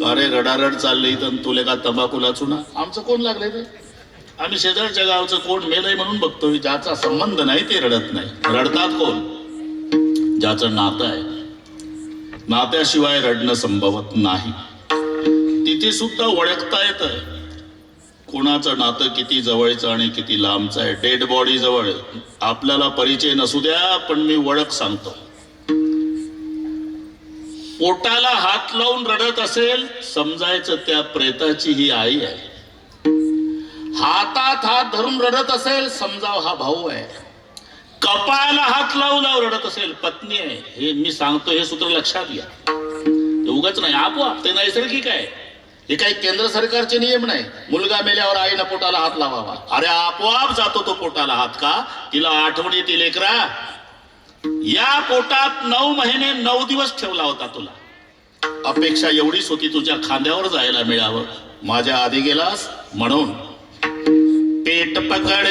का रे रडारड चालली तर तुले का तंबाखूला चुना आमचं कोण लागले ते? आम्ही शेजारच्या गावचं कोण मेलय म्हणून बघतोय ज्याचा संबंध नाही ते रडत नाही. रडतात कोण? ज्याचं नातं आहे. नात्याशिवाय रडणं संभवत नाही. तिथे सुद्धा ओळखता येत कोणाचं नातं किती जवळचं आणि किती लांबचं आहे. डेड बॉडी जवळ. आपल्याला परिचय नसू द्या पण मी ओळख सांगतो. पोटाला हात लावून रडत असेल समजायचं त्या प्रेताची ही आई आहे. हातात हात धरून रडत असेल समजाव हा भाऊ आहे. कपाळाला हात लावू रडत असेल पत्नी आहे. हे मी सांगतो हे सूत्र लक्षात घ्या. उगाच नाही आपोआप ते नैसर्गिक आहे. हे काही केंद्र सरकारचे नियम नाही. मुलगा मेल्यावर आईनं पोटाला हात लावावा. अरे आपोआप जातो तो पोटाला हात का? तिला आठवण येते लेकरा या पोटात नऊ महिने नऊ दिवस ठेवला होता तुला. अपेक्षा एवढीच होती तुझ्या खांद्यावर जायला मिळावं. माझ्या आधी गेलास म्हणून. पेट पकड.